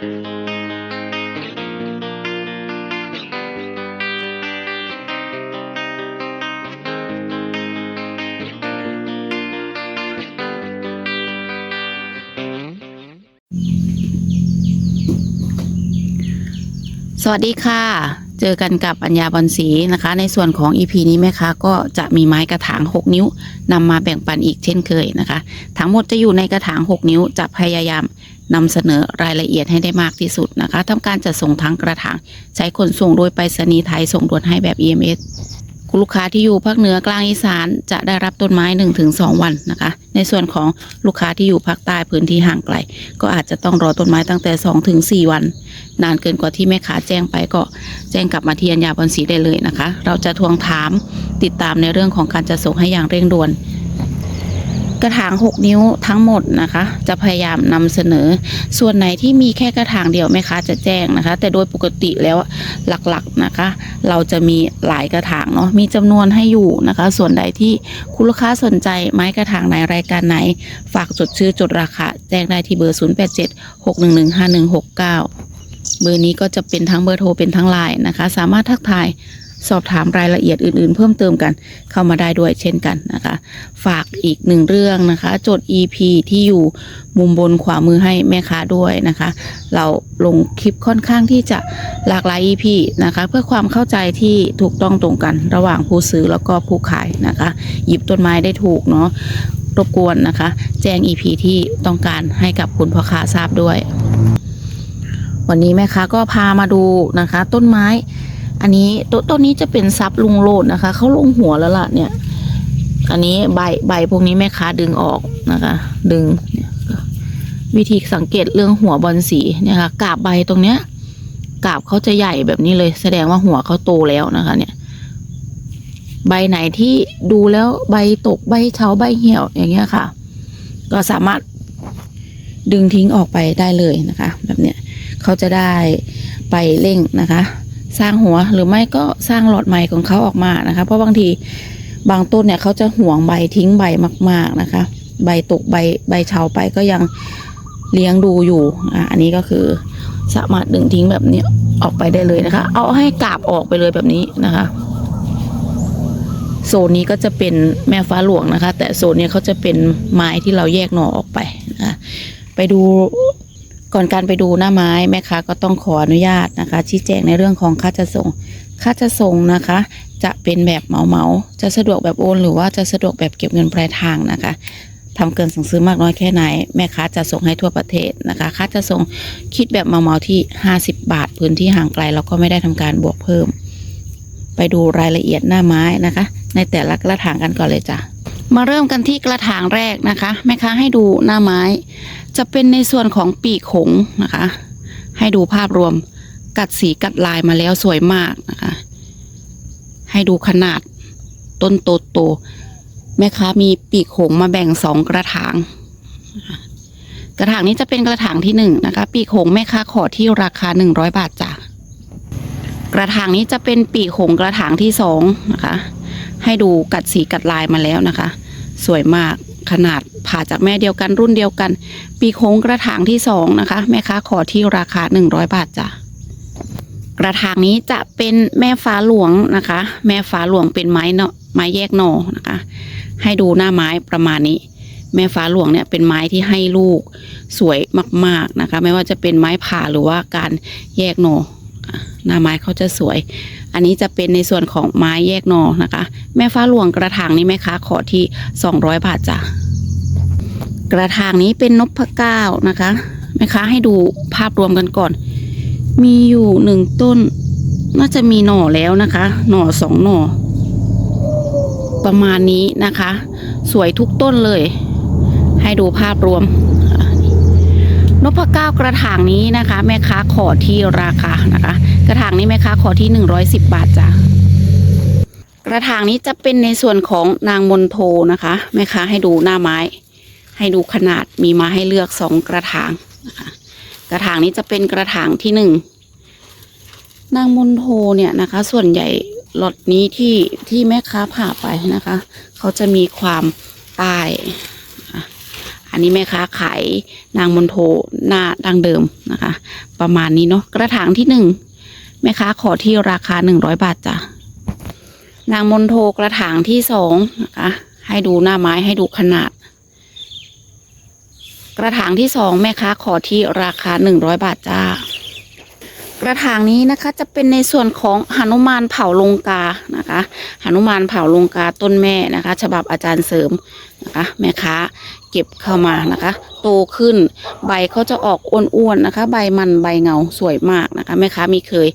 สวัสดีค่ะ เจอกันกับอัญญาบอลสีนะคะ ในส่วนของ EP นี้แม่ค้าก็จะมีไม้กระถาง 6 นิ้วนำมาแบ่งปันอีกเช่นเคยนะคะ ทั้งหมดจะอยู่ในกระถาง 6 นิ้วจะพยายาม นำเสนอรายละเอียดให้ได้มากที่สุดนะคะทำการจัดส่งทั้งกระถางใช้ขนส่งโดยไปรษณีย์ไทยส่งด่วนให้แบบ EMS คุณลูกค้าที่อยู่ภาคเหนือกลางอีสานจะได้รับต้นไม้ 1-2 วันนะคะ ในส่วนของลูกค้าที่อยู่ภาคใต้พื้นที่ห่างไกล ก็อาจจะต้องรอต้นไม้ตั้งแต่ 2-4 วัน นานเกินกว่าที่แม่ค้าแจ้งไปก็แจ้งกลับมาที่อัญญาบอลสีได้เลยนะคะ เราจะทวงถามติดตามในเรื่องของการจะส่งให้อย่างเร่งด่วน กระถาง 6 นิ้วทั้งหมดนะคะ จะพยายามนำเสนอ ส่วนไหนที่มีแค่กระถางเดียวแม่ค้าจะแจ้งนะคะ แต่โดยปกติแล้วหลักๆนะคะ เราจะมีหลายกระถางเนาะมีจำนวนให้อยู่นะคะ ส่วนใดที่คุณลูกค้าสนใจไม้กระถางไหนรายการไหน ฝากจดชื่อจดราคาแจ้งได้ที่เบอร์ 087 611 5169 เบอร์นี้ก็จะเป็นทั้งเบอร์โทรเป็นทั้งไลน์นะคะ สามารถทักทาย สอบถามรายละเอียดอื่นๆ เพิ่มเติมกันเข้ามาได้ด้วยเช่นกันนะคะ ฝากอีกหนึ่งเรื่องนะคะ จด EP ที่อยู่มุมบนขวามือให้แม่ค้าด้วยนะคะ เราลงคลิปค่อนข้างที่จะหลากหลาย EP นะคะ เพื่อความเข้าใจที่ถูกต้องตรงกัน ระหว่างผู้ซื้อแล้วก็ผู้ขายนะคะ หยิบต้นไม้ได้ถูกเนาะรบกวนนะคะ แจ้ง EP ที่ต้องการให้กับคุณพ่อค้าทราบด้วย วันนี้แม่ค้าก็พามาดูนะคะ ต้นไม้ อันนี้ตต้นนี้จะเป็นซับลุงโลดนะคะเขาลงหัวแล้วล่ะเนี่ย อันนี้ใบใบพวกนี้แม่ค้าดึงออกนะคะ ดึงวิธีสังเกตเรื่องหัวบอลสีเนี่ยค่ะกาบใบตรงเนี้ยกาบเขาจะใหญ่แบบนี้เลย แสดงว่าหัวเขาโตแล้วนะคะ เนี่ย ใบไหนที่ดูแล้วใบตกใบเฉาใบเหี่ยวอย่างเงี้ยค่ะ ก็สามารถดึงทิ้งออกไปได้เลยนะคะ แบบเนี้ยเขาจะได้ไปเร่งนะคะ สร้างหัวหรือไม่ก็สร้างหลอดใหม่ของเขาออกมานะคะ เพราะบางทีบางต้นเนี่ยเขาจะห่วงใบทิ้งใบมาก ๆนะคะ ใบตกใบใบเฉาไปก็ยังเลี้ยงดูอยู่อะอันนี้ก็คือสามารถดึงทิ้งแบบนี้ออกไปได้เลยนะคะ เอาให้กาบออกไปเลยแบบนี้นะคะโซนนี้ก็จะเป็นแม่ฟ้าหลวงนะคะ แต่โซนนี้เขาจะเป็นไม้ที่เราแยกหน่อออกไปนะะไปดู ก่อนการไปดูหน้าไม้แม่ค้าก็ต้องขออนุญาตนะคะ ชี้แจงในเรื่องของค่าจะส่ง ค่าจะส่งนะคะ จะเป็นแบบเหมาเหมาจะสะดวกแบบโอน หรือว่าจะสะดวกแบบเก็บเงินปลายทางนะคะทำเกินสั่งซื้อมากน้อยแค่ไหน แม่ค้าจะส่งให้ทั่วประเทศนะคะ ค่าจะส่งคิดแบบเหมาเหมาที่ 50 บาท พื้นที่ห่างไกลเราก็ไม่ได้ทำการบวกเพิ่ม ไปดูรายละเอียดหน้าไม้นะคะ ในแต่ละกระถางกันก่อนเลยจ้ะ มาเริ่มกันที่กระถางแรกนะคะแม่ค้าให้ดูหน้าไม้ จะเป็นในส่วนของปีกหงนะคะ ให้ดูภาพรวมกัดสีกัดลายมาแล้วสวยมากนะคะ ให้ดูขนาดต้นโตโตแม่ค้ามีปีกหงมาแบ่งสองกระถาง กระถางนี้จะเป็นกระถางที่หนึ่งนะคะ ปีกหงแม่ค้าขอที่ราคาหนึ่งร้อยบาทจ้ะกระถางนี้จะเป็นปีกหงกระถางที่สองนะคะ ให้ดูกัดสีกัดลายมาแล้วนะคะ สวยมากขนาดผ่าจากแม่เดียวกันรุ่นเดียวกัน ปีกหงกระถางที่สองนะคะ แม่ค้าขอที่ราคาหนึ่งร้อยบาทจ้ะกระถางนี้จะเป็นแม่ฟ้าหลวงนะคะ แม่ฟ้าหลวงเป็นไม้เนาะไม้แยกหน่อนะคะ ให้ดูหน้าไม้ประมาณนี้ แม่ฟ้าหลวงเนี่ยเป็นไม้ที่ให้ลูกสวยมาก ๆนะคะ ไม่ว่าจะเป็นไม้ผ่าหรือว่าการแยกหน่อ หน้าไม้เขาจะสวย อันนี้จะเป็นในส่วนของไม้แยกหนอนะคะ แม่ฟ้าหลวงกระถางนี้แม่ค้าขอที่ 200 บาทจ้ะกระถางนี้เป็นนพเก้านะคะแม่ค้าให้ดูภาพรวมกันก่อน มีอยู่หนึ่งต้น น่าจะมีหน่อแล้วนะคะ หน่อสองหน่อประมาณนี้นะคะ สวยทุกต้นเลย ให้ดูภาพรวมนพเก้ากระถางนี้นะคะ แม่ค้าขอที่ราคานะคะ กระถางนี้แม่ค้าขอที่หนึ่งร้อยสิบบาทจ้ะกระถางนี้จะเป็นในส่วนของนางมนโทนะคะแม่ค้าให้ดูหน้าไม้ ให้ดูขนาดมีมาให้เลือกสองกระถางนะคะกระถางนี้จะเป็นกระถางที่หนึ่งนางมนโทเนี่ยนะคะ ส่วนใหญ่ล็อตนี้ที่ที่แม่ค้าผ่าไปนะคะ เขาจะมีความตายอันนี้แม่ค้าขายนางมนโทหน้าดังเดิมนะคะ ประมาณนี้เนาะกระถางที่หนึ่ง แม่ค้าขอที่ราคาหนึ่งร้อยบาทจ้ะนางมนโทกระถางที่สองนะคะ ให้ดูหน้าไม้ให้ดูขนาด กระถางที่สองแม่ค้าขอที่ราคาหนึ่งร้อยบาทจ้า กระถางนี้นะคะจะเป็นในส่วนของหนุมานเผาลงกานะคะหนุมานเผาลงกาต้นแม่นะคะ ฉบับอาจารย์เสริมนะคะแม่ค้าเก็บเข้ามานะคะ โตขึ้นใบเขาจะออกอ้วนๆนะคะ ใบมันใบเงาสวยมากนะคะแม่ค้ามีเคย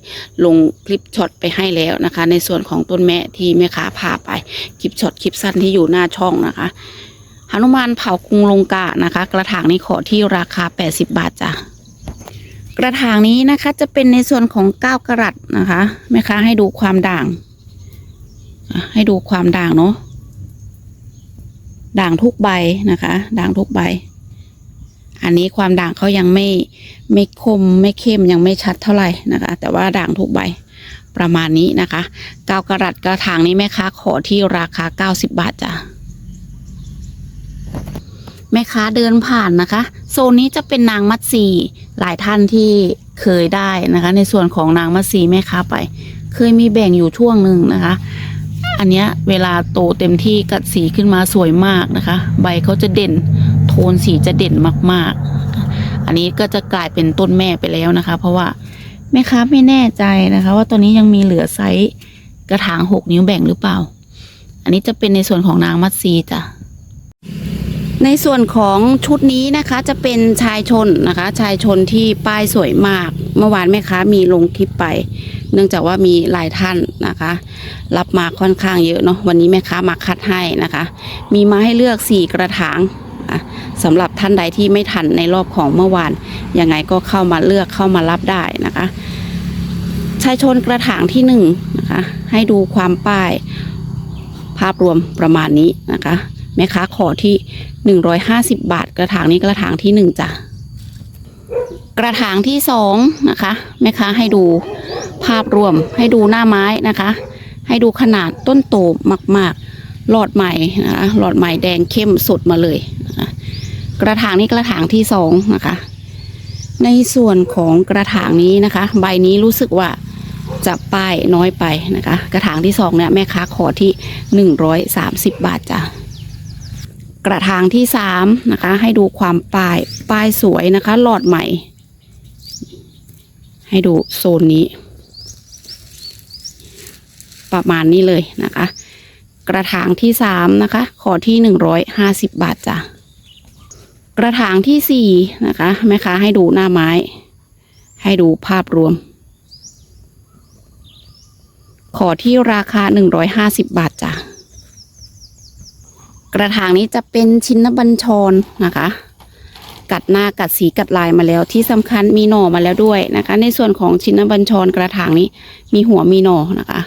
ลงคลิปช็อตไปให้แล้วนะคะ ในส่วนของต้นแม่ที่แม่ค้าพาไปคลิปช็อตคลิปสั้นที่อยู่หน้าช่องนะคะหนุมานเผากรุงลงกานะคะ กระถางนี้ขอที่ราคา 80 บาทจ้ะ กระถางนี้นะคะจะเป็นในส่วนของ9กรัตนะคะแม่ค้าให้ดูความด่าง ให้ดูความด่างเนาะด่างทุกใบนะคะ ด่างทุกใบ อันนี้ความด่างเขายังไม่ไม่คมไม่เข้มยังไม่ชัดเท่าไหร่นะคะ แต่ว่าด่างทุกใบประมาณนี้นะคะ9กรัตกระถางนี้แม่ค้าขอที่ราคา 90 บาทจ้ะ แม่ค้าเดินผ่านนะคะ โซนนี้จะเป็นนางมัดซีหลายท่านที่เคยได้นะคะ ในส่วนของนางมัดซีแม่ค้าไป เคยมีแบ่งอยู่ช่วงหนึ่งนะคะ อันเนี้ยเวลาโตเต็มที่กัดสีขึ้นมาสวยมากนะคะ ใบเขาจะเด่น โทนสีจะเด่นมากๆ อันนี้ก็จะกลายเป็นต้นแม่ไปแล้วนะคะ เพราะว่าแม่ค้าไม่แน่ใจนะคะ ว่าตอนนี้ยังมีเหลือไซส์กระถางหกนิ้วแบ่งหรือเปล่า อันนี้จะเป็นในส่วนของนางมัดซีจ้ะ ในส่วนของชุดนี้นะคะจะเป็นชายชนนะคะ ชายชนที่ป้ายสวยมาก เมื่อวานแม่ค้ามีลงคลิปไป เนื่องจากว่ามีหลายท่านนะคะ รับมาค่อนข้างเยอะเนาะวันนี้แม่ค้ามาคัดให้นะคะ มีมาให้เลือก 4 กระถางสำหรับท่านใดที่ไม่ทันในรอบของเมื่อวานยังไงก็เข้ามาเลือกเข้ามารับได้นะคะ ชายชนกระถางที่หนึ่งนะคะให้ดูความป้ายภาพรวมประมาณนี้นะคะ แม่ค้าขอที่150บาท กระถางนี้กระถางที่หนึ่งจ้ะกระถางที่สองนะคะแม่ค้าให้ดูภาพรวมให้ดูหน้าไม้นะคะ ให้ดูขนาดต้นโตมากๆหลอดใหม่นะคะหลอดใหม่แดงเข้มสดมาเลยนะกระถางนี้กระถางที่สองนะคะ ในส่วนของกระถางนี้นะคะ ใบนี้รู้สึกว่าจะป้ายน้อยไปนะคะ กระถางที่สองเนี่ยแม่ค้าขอที่130บาทจ้ะ กระถางที่สามนะคะ ให้ดูความป้ายป้ายสวยนะคะ หลอดใหม่ ให้ดูโซนนี้ ประมาณนี้เลยนะคะ กระถางที่สามนะคะ ขอที่หนึ่งร้อยห้าสิบบาทจ้ะกระถางที่สี่นะคะแม่ค้าให้ดูหน้าไม้ ให้ดูภาพรวม ขอที่ราคาหนึ่งร้อยห้าสิบบาทจ้ะ กระถางนี้จะเป็นชิ้นบัญชรนะคะ กัดหน้ากัดสีกัดลายมาแล้ว ที่สำคัญมีหน่อมาแล้วด้วยนะคะ ในส่วนของชิ้นบัญชรกระถางนี้มีหัวมีหน่อนะคะ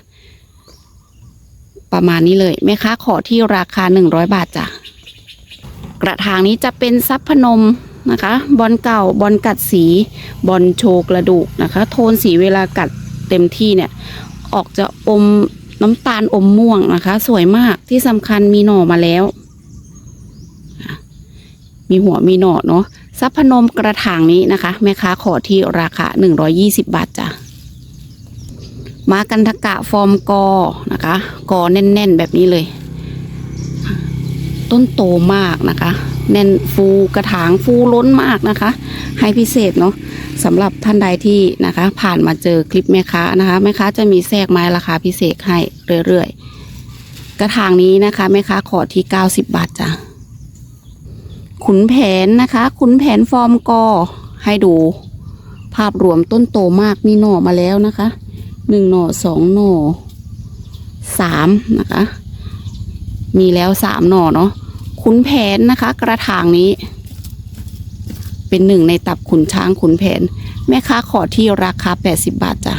ประมาณนี้เลยแม่ค้าขอที่ราคาหนึ่งร้อยบาทจ้ะกระถางนี้จะเป็นซับพนมนะคะบอลเก่าบอลกัดสีบอลโชกระดูกนะคะ โทนสีเวลากัดเต็มที่เนี่ย ออกจะอมน้ำตาลอมม่วงนะคะ สวยมากที่สำคัญมีหน่อมาแล้ว มีหัวมีหน่อเนาะซับพนมกระถางนี้นะคะ แม่ค้าขอที่ราคา 120 บาทจ้ะมากันทกะฟอร์มกอนะคะกอแน่นๆแบบนี้เลย ต้นโตมากนะคะ แน่นฟูกระถางฟูล้นมากนะคะ ให้พิเศษเนาะสำหรับท่านใดที่นะคะ ผ่านมาเจอคลิปแม่ค้านะคะแม่ค้าจะมีแทรกไม้ราคาพิเศษให้เรื่อยๆ กระถางนี้นะคะแม่ค้าขอที่ 90 บาทจ้ะ ขุนแผนนะคะ ขุนแผนฟอร์มกอให้ดู ภาพรวมต้นโตมากมีหน่อมาแล้วนะคะหนึ่งหน่อสองหน่อสามนะคะ มีแล้วสามหน่อเนาะขุนแผนนะคะ กระถางนี้ เป็นหนึ่งในตับขุนช้างขุนแผน แม่ค้าขอที่ราคา 80 บาทจ้ะ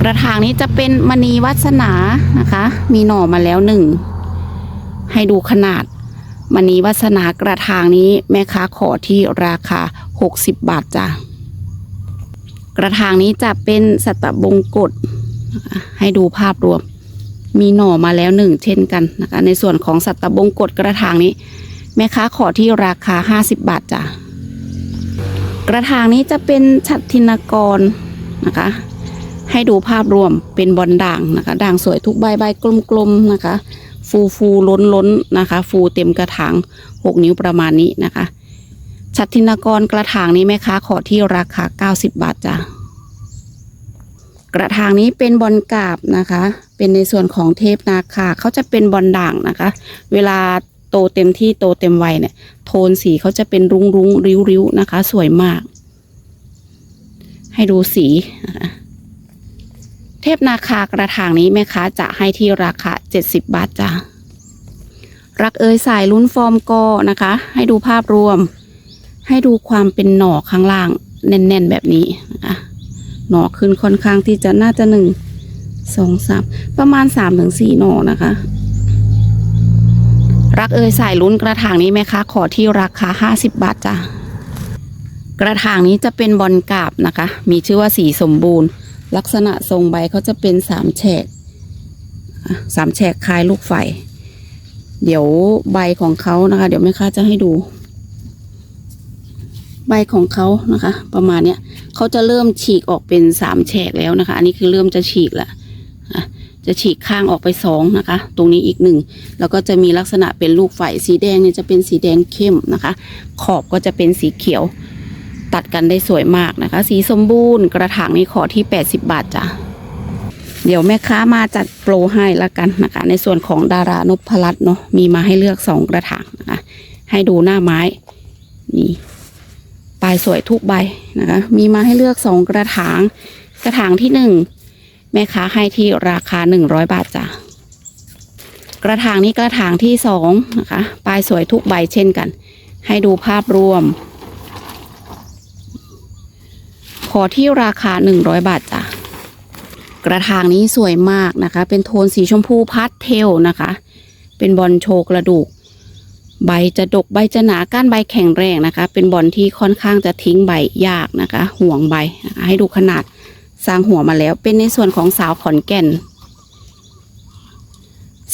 กระถางนี้จะเป็นมณีวัสนานะคะ มีหน่อมาแล้วหนึ่งให้ดูขนาด มณีวัสนากระถางนี้แม่ค้าขอที่ราคา 60 บาทจ้ะกระถางนี้จะเป็นสัตบงกฎให้ดูภาพรวม มีหน่อมาแล้วหนึ่งเช่นกันนะคะในส่วนของสัตบงกฎกระถางนี้ แม่ค้าขอที่ราคา 50 บาทจ้ะกระถางนี้จะเป็นชัดทินกรนะคะ ให้ดูภาพรวมเป็นบอลด่างนะคะ ด่างสวยทุกใบใบกลมๆนะคะ ฟูฟูล้นล้นนะคะ ฟูเต็มกระถาง6นิ้วประมาณนี้นะคะ ชัดทินกรกระถางนี้แม่ค้าขอที่ราคา90บาทจ้ะกระถางนี้เป็นบอลกาบนะคะ เป็นในส่วนของเทพนาคาเขาจะเป็นบอลด่างนะคะ เวลาโตเต็มที่โตเต็มวัยเนี่ย โทนสีเขาจะเป็นรุ้งรุ้งริ้วริ้วนะคะ สวยมาก ให้ดูสีนะคะ เทพนาคากระถางนี้แม่ค้าจะให้ที่ราคา 70 บาทจ้ะรักเอยสายลุ้นฟอร์มกอนะคะ ให้ดูภาพรวม ให้ดูความเป็นหน่อข้างล่าง แน่นๆแบบนี้นะคะหน่อขึ้นค่อนข้างที่จะน่าจะหนึ่งสองสามประมาณสามถึงสี่หน่อนะคะ รักเอยสายลุ้นกระถางนี้ไหมคะ ขอที่ราคาห้าสิบบาทจ้ะกระถางนี้จะเป็นบอลกาบนะคะ มีชื่อว่าสีสมบูรณ์ ลักษณะทรงใบเขาจะเป็นสามแฉกสามแฉกคล้ายลูกไฟ เดี๋ยวใบของเขานะคะ เดี๋ยวแม่ค้าจะให้ดู ใบของเขานะคะ ประมาณเนี้ยเขาจะเริ่มฉีกออกเป็นสามแฉกแล้วนะคะ อันนี้คือเริ่มจะฉีกละอะจะฉีกข้างออกไปสองนะคะ ตรงนี้อีกหนึ่งแล้วก็จะมีลักษณะเป็นลูกไฟสีแดงเนี่ยจะเป็นสีแดงเข้มนะคะ ขอบก็จะเป็นสีเขียว ตัดกันได้สวยมากนะคะ สีสมบูรณ์กระถางนี้ขอที่ 80 บาทจ้ะเดี๋ยวแม่ค้ามาจัดโปรให้ละกันนะคะ ในส่วนของดารานพรัตน์เนาะมีมาให้เลือกสองกระถางนะคะ ให้ดูหน้าไม้นี่ปลายสวยทุกใบนะคะ มีมาให้เลือกสองกระถาง กระถางที่หนึ่งแม่ค้าให้ที่ราคาหนึ่งร้อยบาทจ้ะกระถางนี้กระถางที่สองนะคะ ปลายสวยทุกใบเช่นกัน ให้ดูภาพรวม ขอที่ราคาหนึ่งร้อยบาทจ้ะ กระถางนี้สวยมากนะคะ เป็นโทนสีชมพูพาสเทลนะคะ เป็นบอลโชกระดูก ใบจะดกใบจะหนาก้านใบแข็งแรงนะคะ เป็นบอลที่ค่อนข้างจะทิ้งใบยากนะคะ ห่วงใบนะคะให้ดูขนาดสร้างหัวมาแล้ว เป็นในส่วนของสาวขอนแก่น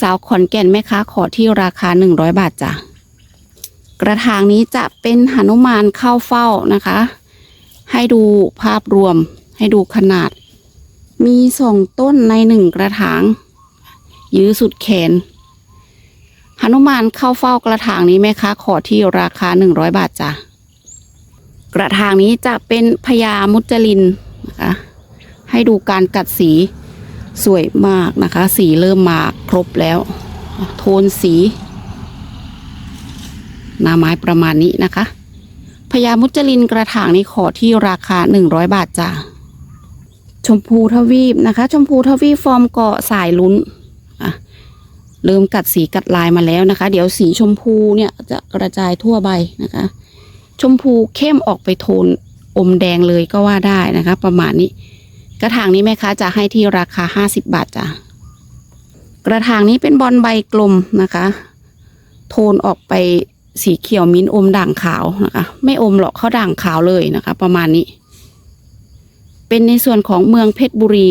สาวขอนแก่นแม่ค้าขอที่ราคาหนึ่งร้อยบาทจ้ะ กระถางนี้จะเป็นหนุมานเข้าเฝ้านะคะ ให้ดูภาพรวม ให้ดูขนาด มีสองต้นในหนึ่งกระถาง ยื้อสุดแขนหนุมานเข้าเฝ้ากระถางนี้แม่ค้าขอที่ราคาหนึ่งร้อยบาทจ้ะกระถางนี้จะเป็นพญามุจลินนะคะให้ดูการกัดสีสวยมากนะคะ สีเริ่มมาครบแล้ว โทนสี หน้าไม้ประมาณนี้นะคะ พญามุจลินกระถางนี้ขอที่ราคาหนึ่งร้อยบาทจ้ะชมพูทวีปนะคะ ชมพูทวีปฟอร์มเกาะสายลุ้นอะเริ่มกัดสีกัดลายมาแล้วนะคะ เดี๋ยวสีชมพูเนี่ยจะกระจายทั่วใบนะคะ ชมพูเข้มออกไปโทนอมแดงเลยก็ว่าได้นะคะ ประมาณนี้ กระถางนี้แม่ค้าจะให้ที่ราคา 50 บาทจ้ะกระถางนี้เป็นบอลใบกลมนะคะ โทนออกไป สีเขียวมิ้นอมด่างขาวนะคะไม่อมหรอกเขาด่างขาวเลยนะคะ ประมาณนี้ เป็นในส่วนของเมืองเพชรบุรี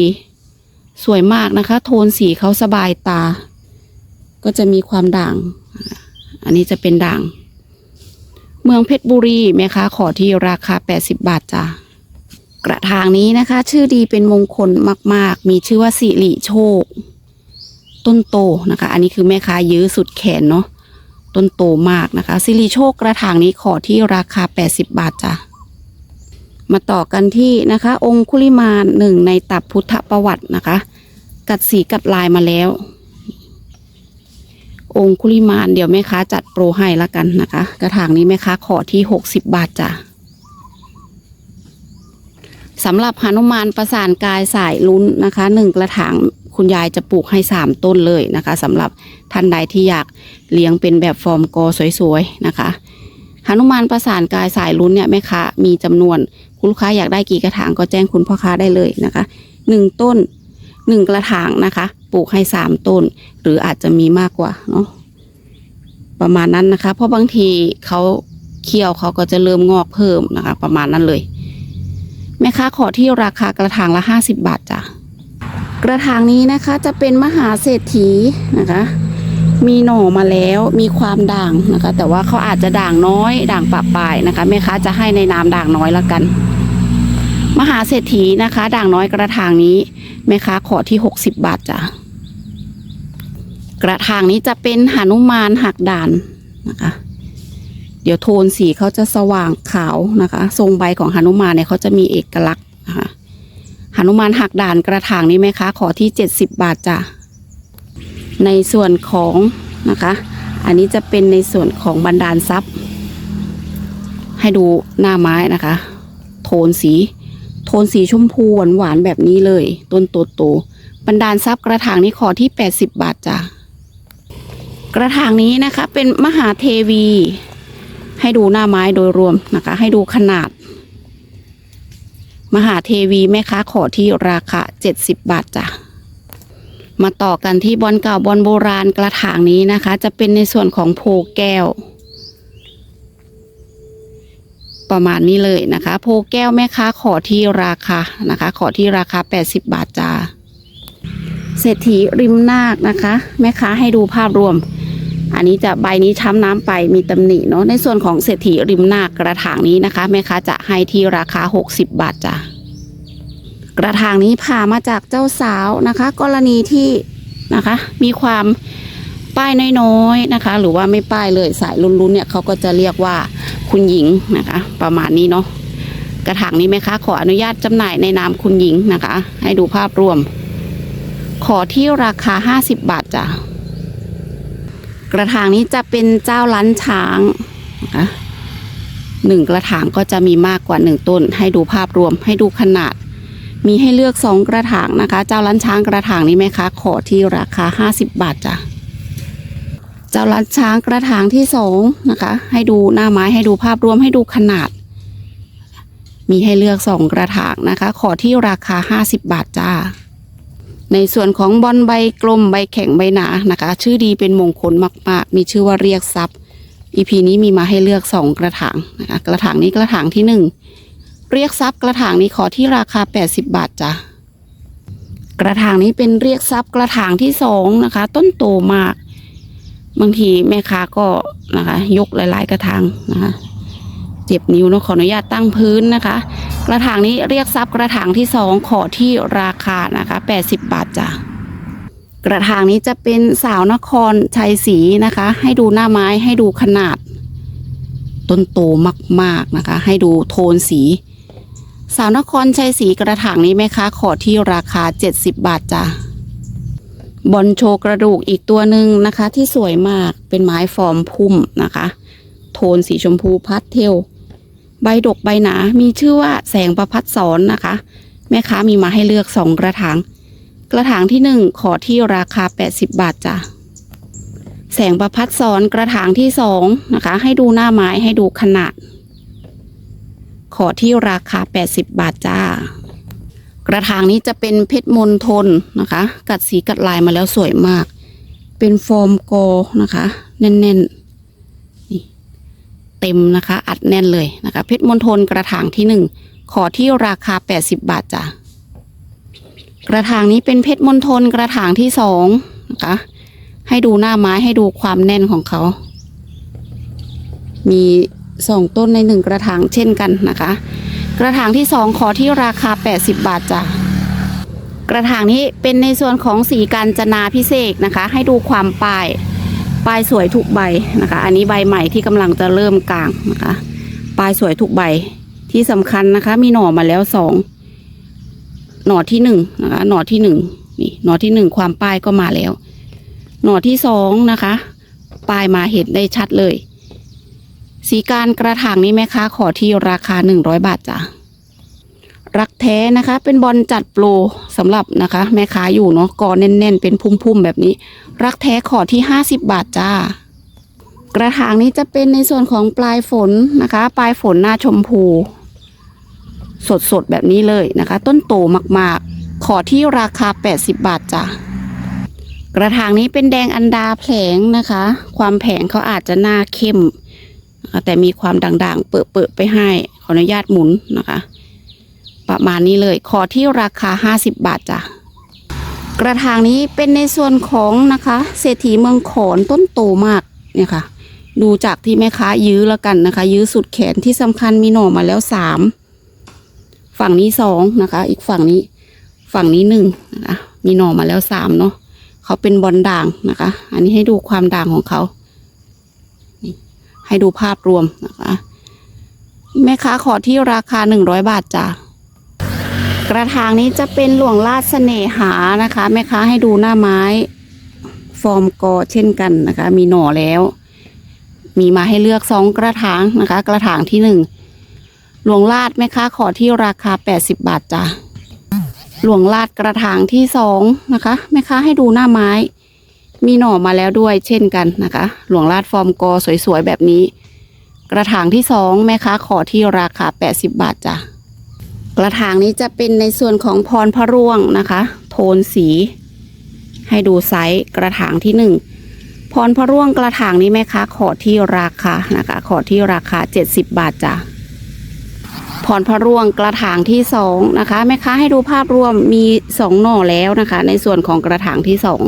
สวยมากนะคะ โทนสีเขาสบายตา ก็จะมีความด่าง อันนี้จะเป็นด่าง เมืองเพชรบุรีแม่ค้าขอที่ราคา 80 บาทจ้ะกระถางนี้นะคะ ชื่อดีเป็นมงคลมาก ๆ มีชื่อว่าสิริโชค ต้นโตนะคะ อันนี้คือแม่ค้ายื้อสุดแขนเนาะ ต้นโตมากนะคะสิริโชคกระถางนี้ขอที่ราคา 80 บาทจ้ะมาต่อกันที่นะคะ องคุลิมานหนึ่งในตับพุทธประวัตินะคะ กัดสีกัดลายมาแล้ว องคุลิมานเดี๋ยวแม่ค้าจัดโปรให้ละกันนะคะ กระถางนี้แม่ค้าขอที่ 60 บาทจ้ะสำหรับหนุมานประสานกายสายลุ้นนะคะหนึ่งกระถาง คุณยายจะปลูกให้สามต้นเลยนะคะสำหรับท่านใดที่อยากเลี้ยงเป็นแบบฟอร์มกอสวยๆนะคะหนุมานประสานกายสายลุ้นเนี่ยแม่ค้ามีจำนวน คุณลูกค้าอยากได้กี่กระถางก็แจ้งคุณพ่อค้าได้เลยนะคะหนึ่งต้นหนึ่งกระถางนะคะ ปลูกให้สามต้น หรืออาจจะมีมากกว่าเนาะประมาณนั้นนะคะ เพราะบางทีเขาเคี่ยวเขาก็จะเริ่มงอกเพิ่มนะคะ ประมาณนั้นเลย แม่ค้าขอที่ราคากระถางละห้าสิบบาทจ้ะ กระถางนี้นะคะจะเป็นมหาเศรษฐีนะคะ มีหน่อมาแล้วมีความด่างนะคะ แต่ว่าเขาอาจจะด่างน้อย ด่างปะปายนะคะแม่ค้าจะให้ในนามด่างน้อยละกัน มหาเศรษฐีนะคะ ด่างน้อยกระถางนี้แม่ค้าขอที่หกสิบบาทจ้ะกระถางนี้จะเป็นหนุมานหักด่านนะคะ เดี๋ยวโทนสีเขาจะสว่างขาวนะคะ ทรงใบของหนุมานเนี่ยเขาจะมีเอกลักษณ์นะคะ หนุมานหักด่านกระถางนี้แม่ค้าขอที่เจ็ดสิบบาทจ้ะ ในส่วนของนะคะ อันนี้จะเป็นในส่วนของบรรดาลทรัพย์ ให้ดูหน้าไม้นะคะ โทนสี โทนสีชมพูหวานหวานๆแบบนี้เลย ต้นโตโตๆบรรดาลทรัพย์กระถางนี้ขอที่ 80 บาทจ้ะ กระถางนี้นะคะเป็นมหาเทวี ให้ดูหน้าไม้โดยรวมนะคะ ให้ดูขนาด มหาเทวีแม่ค้าขอที่ราคา70 บาทจ้ะมาต่อกันที่บอลเก่าบอลโบราณกระถางนี้นะคะ จะเป็นในส่วนของโพแก้ว ประมาณนี้เลยนะคะ โพแก้วแม่ค้าขอที่ราคานะคะ ขอที่ราคา 80 บาทจ้าเศรษฐีริมนาคนะคะ แม่ค้าให้ดูภาพรวม อันนี้จะใบนี้ช้ำน้ำไปมีตำหนิเนาะในส่วนของเศรษฐีริมนากระถางนี้นะคะแม่ค้าจะให้ที่ราคา 60 บาทจ้ากระถางนี้ผ่ามาจากเจ้าสาวนะคะ กรณีที่นะคะ มีความป้ายน้อยๆนะคะ หรือว่าไม่ป้ายเลยสายลุ้นๆเนี่ยเขาก็จะเรียกว่าคุณหญิงนะคะ ประมาณนี้เนาะกระถางนี้ไหมคะ ขออนุญาตจำหน่ายในนามคุณหญิงนะคะ ให้ดูภาพรวม ขอที่ราคา 50 บาทจ้ะ กระถางนี้จะเป็นเจ้าล้านช้างนะคะหนึ่งกระถางก็จะมีมากกว่าหนึ่งต้น ให้ดูภาพรวมให้ดูขนาด มีให้เลือกสองกระถางนะคะ เจ้าล้านช้างกระถางนี้ไหมคะ ขอที่ราคาห้าสิบบาทจ้ะเจ้าล้านช้างกระถางที่สองนะคะ ให้ดูหน้าไม้ให้ดูภาพรวมให้ดูขนาด มีให้เลือกสองกระถางนะคะ ขอที่ราคาห้าสิบบาทจ้า ในส่วนของบอลใบกลมใบแข็งใบหนานะคะ ชื่อดีเป็นมงคลมาก ๆ มีชื่อว่าเรียกทรัพย์อีพีนี้มีมาให้เลือกสองกระถางนะคะกระถางนี้กระถางที่หนึ่งเรียกทรัพย์กระถางนี้ขอที่ราคา 80 บาทจ้ะกระถางนี้เป็นเรียกทรัพย์กระถางที่สองนะคะ ต้นโตมาก บางทีแม่ค้าก็นะคะ ยกหลาย ๆ กระถางนะคะ เจ็บนิ้วนอะขออนุญาตตั้งพื้นนะคะ กระถางนี้เรียกทรัพย์กระถางที่สองขอที่ราคานะคะ80 บาทจ้ะกระถางนี้จะเป็นสาวนครชัยศรีนะคะ ให้ดูหน้าไม้ให้ดูขนาด ต้นโตมากๆนะคะ ให้ดูโทนสี สาวนครชัยศรีกระถางนี้ไหมคะ ขอที่ราคา 70 บาทจ้ะบอลโชกระดูกอีกตัวหนึ่งนะคะ ที่สวยมากเป็นไม้ฟอร์มพุ่มนะคะ โทนสีชมพูพัดเทล ใบดกใบหนา มีชื่อว่าแสงประพัดสอนนะคะ แม่ค้ามีมาให้เลือกสองกระถาง กระถางที่หนึ่งขอที่ราคา 80 บาทจ้ะ แสงประพัดสอนกระถางที่สองนะคะ ให้ดูหน้าไม้ให้ดูขนาด ขอที่ราคา 80 บาทจ้า กระถางนี้จะเป็นเพชรมนทนนะคะ กัดสีกัดลายมาแล้วสวยมาก เป็นฟอร์มโกนะคะ แน่นๆ เต็มนะคะ อัดแน่นเลยนะคะ เพชรมนทนกระถางที่หนึ่งขอที่ราคา 80 บาทจ้ะกระถางนี้เป็นเพชรมนทนกระถางที่สองนะคะให้ดูหน้าไม้ให้ดูความแน่นของเขา มีสองต้นในหนึ่งกระถางเช่นกันนะคะ กระถางที่สองขอที่ราคา 80 บาทจ้ะกระถางนี้เป็นในส่วนของสีการจนาพิเศษนะคะ ให้ดูความปลาย ปลายสวยทุกใบนะคะ อันนี้ใบใหม่ที่กำลังจะเริ่มกลางนะคะปลายสวยทุกใบที่สำคัญนะคะ มีหน่อมาแล้วสองหน่อที่หนึ่งนะคะ หน่อที่หนึ่งนี่หน่อที่หนึ่งความปลายก็มาแล้ว หน่อที่สองนะคะปลายมาเห็นได้ชัดเลย สีการกระถางนี้แม่ค้าขอที่ราคาหนึ่งร้อยบาทจ้ะ รักแท้นะคะ เป็นบอลจัดโปรสำหรับนะคะ แม่ค้าอยู่เนาะกอแน่นๆ เป็นพุ่มๆแบบนี้ รักแท้ขอที่ห้าสิบบาทจ้า กระถางนี้จะเป็นในส่วนของปลายฝนนะคะ ปลายฝนหน้าชมพู สดๆแบบนี้เลยนะคะ ต้นโตมากๆ ขอที่ราคา 80 บาทจ้ะกระถางนี้เป็นแดงอันดาแผงนะคะ ความแผงเขาอาจจะหน้าเข้มแต่มีความด่างๆ เปิดๆไปให้ขออนุญาตหมุนนะคะ ประมาณนี้เลย ขอที่ราคา 50 บาทจ้ะ กระถางนี้เป็นในส่วนของนะคะ เศรษฐีเมืองขอนต้นโตมากเนี่ยค่ะ ดูจากที่แม่ค้ายื้อแล้วกันนะคะ ยื้อสุดแขนที่สำคัญมีหน่อมาแล้วสามฝั่งนี้สองนะคะ อีกฝั่งนี้ฝั่งนี้หนึ่งนะคะ มีหน่อมาแล้วสามเนาะเขาเป็นบอลด่างนะคะ อันนี้ให้ดูความด่างของเขาให้ดูภาพรวมนะคะ แม่ค้าขอที่ราคาหนึ่งร้อยบาทจ้ะ กระถางนี้จะเป็นหลวงลาดเสน่หานะคะแม่ค้าให้ดูหน้าไม้ ฟอร์มกอเช่นกันนะคะ มีหน่อแล้ว มีมาให้เลือกสองกระถางนะคะ กระถางที่หนึ่งหลวงลาดแม่ค้าขอที่ราคาแปดสิบบาทจ้ะหลวงลาดกระถางที่สองนะคะแม่ค้าให้ดูหน้าไม้ มีหน่อมาแล้วด้วยเช่นกันนะคะ หลวงลาดฟอร์มกอสวยๆแบบนี้ กระถางที่สองแม่ค้าขอที่ราคาแปดสิบบาทจ้ะ กระถางนี้จะเป็นในส่วนของพรพระร่วงนะคะ โทนสี ให้ดูไซส์กระถางที่หนึ่งพรพระร่วงกระถางนี้แม่ค้าขอที่ราคานะคะ ขอที่ราคา 70 บาทจ้ะพรพระร่วงกระถางที่สองนะคะแม่ค้าให้ดูภาพรวมมีสองหน่อแล้วนะคะ ในส่วนของกระถางที่สอง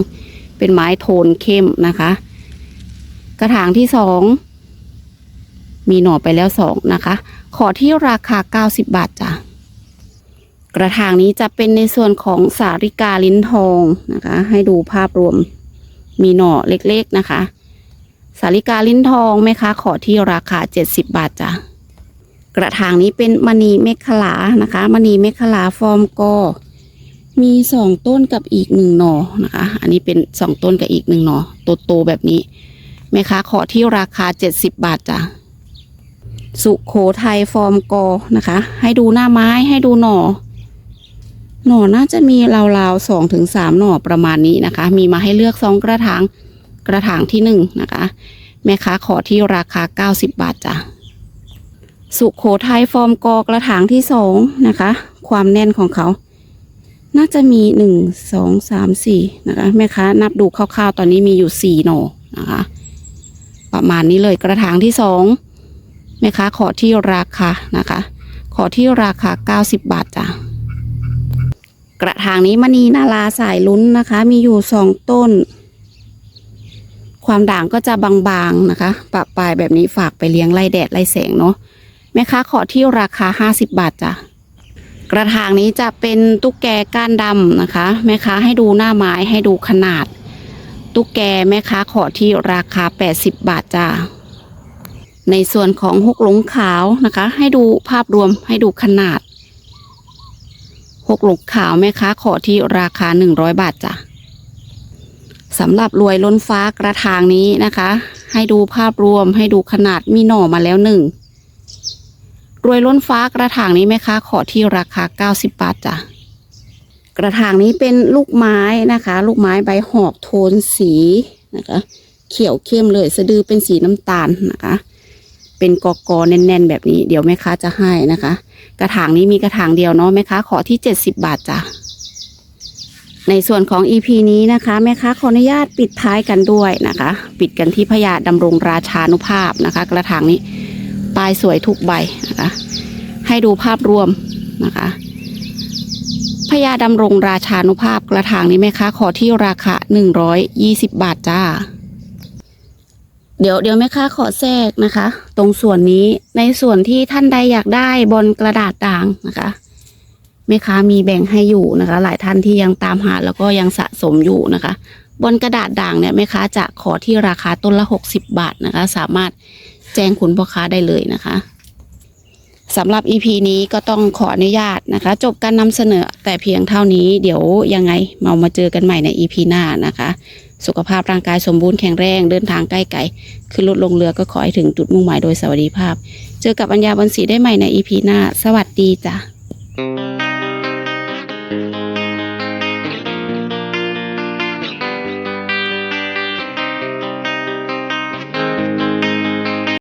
เป็นไม้โทนเข้มนะคะ กระถางที่สองมีหน่อไปแล้วสองนะคะ ขอที่ราคา 90 บาทจ้ะ กระถางนี้จะเป็นในส่วนของสาริกาลิ้นทองนะคะ ให้ดูภาพรวมมีหน่อเล็กๆนะคะ สาริกาลิ้นทองแม่ค้าขอที่ราคา 70 บาทจ้ะกระถางนี้เป็นมณีเมฆลานะคะมณีเมฆลาฟอร์มกอมีสองต้นกับอีกหนึ่งหน่อนะคะ อันนี้เป็นสองต้นกับอีกหนึ่งหน่อโตๆแบบนี้แม่ค้าขอที่ราคา 70 บาทจ้ะสุโขทัยฟอร์มกอนะคะ ให้ดูหน้าไม้ให้ดูหน่อ หน่อน่าจะมีราวๆสองถึงสามหน่อประมาณนี้นะคะ มีมาให้เลือกสองกระถางกระถางที่หนึ่งนะคะ แม่ค้าขอที่ราคาเก้าสิบบาทจ้ะสุโขทัยฟอร์มกอกระถางที่สองนะคะ ความแน่นของเขา น่าจะมีหนึ่งสองสามสี่นะคะ แม่ค้านับดูคร่าวๆ ตอนนี้มีอยู่สี่หน่อนะคะ ประมาณนี้เลยกระถางที่สองแม่ค้าขอที่ราคานะคะ ขอที่ราคา90บาทจ้ะ กระถางนี้มณีนาลาสายลุ้นนะคะ มีอยู่สองต้น ความด่างก็จะบางๆนะคะ ปะปลายแบบนี้ฝากไปเลี้ยงไล่แดดไล่แสงเนาะแม่ค้าขอที่ราคา50บาทจ้ะกระถางนี้จะเป็นตุ๊กแกก้านดำนะคะ แม่ค้าให้ดูหน้าไม้ให้ดูขนาด ตุ๊กแกแม่ค้าขอที่ราคา 80 บาทจ้ะในส่วนของหกหลงขาวนะคะ ให้ดูภาพรวมให้ดูขนาด หกหลงขาวแม่ค้าขอที่ราคาหนึ่งร้อยบาทจ้ะสำหรับรวยล้นฟ้ากระถางนี้นะคะ ให้ดูภาพรวมให้ดูขนาดมีหน่อมาแล้วหนึ่งรวยล้นฟ้ากระถางนี้แม่ค้าขอที่ราคาเก้าสิบบาทจ้ะกระถางนี้เป็นลูกไม้นะคะ ลูกไม้ใบหอกโทนสีนะคะ เขียวเข้มเลยสะดือเป็นสีน้ำตาลนะคะ เป็นกอกอแน่น ๆ แบบนี้ เดี๋ยวแม่ค้าจะให้นะคะ กระถางนี้มีกระถางเดียวเนาะแม่ค้าขอที่70บาทจ้ะในส่วนของ EP นี้นะคะแม่ค้าขออนุญาตปิดท้ายกันด้วยนะคะ ปิดกันที่พญาดำรงราชานุภาพนะคะ กระถางนี้ปลายสวยทุกใบนะคะ ให้ดูภาพรวมนะคะพญาดำรงราชานุภาพกระถางนี้แม่ค้าขอที่ราคา 120 บาทจ้า เดี๋ยวเดี๋ยวแม่ค้าขอแทรกนะคะ ตรงส่วนนี้ในส่วนที่ท่านใดอยากได้บนกระดาษด่างนะคะแม่ค้ามีแบ่งให้อยู่นะคะ หลายท่านที่ยังตามหาแล้วก็ยังสะสมอยู่นะคะบนกระดาษด่างเนี่ยแม่ค้าจะขอที่ราคาต้นละ 60 บาทนะคะ สามารถแจ้งคุณพ่อค้าได้เลยนะคะสำหรับ EP นี้ก็ต้องขออนุญาตนะคะ จบการนำเสนอแต่เพียงเท่านี้ เดี๋ยวยังไงเรามาเจอกันใหม่ใน EP หน้านะคะ สุขภาพร่างกายสมบูรณ์แข็งแรงเดินทางใกล้ไกลขึ้นรถลงเรือก็ขอให้ถึงจุดมุ่งหมายโดยสวัสดิภาพ เจอกับอัญญาบันศรีได้ใหม่ในอีพีหน้า สวัสดีจ้ะ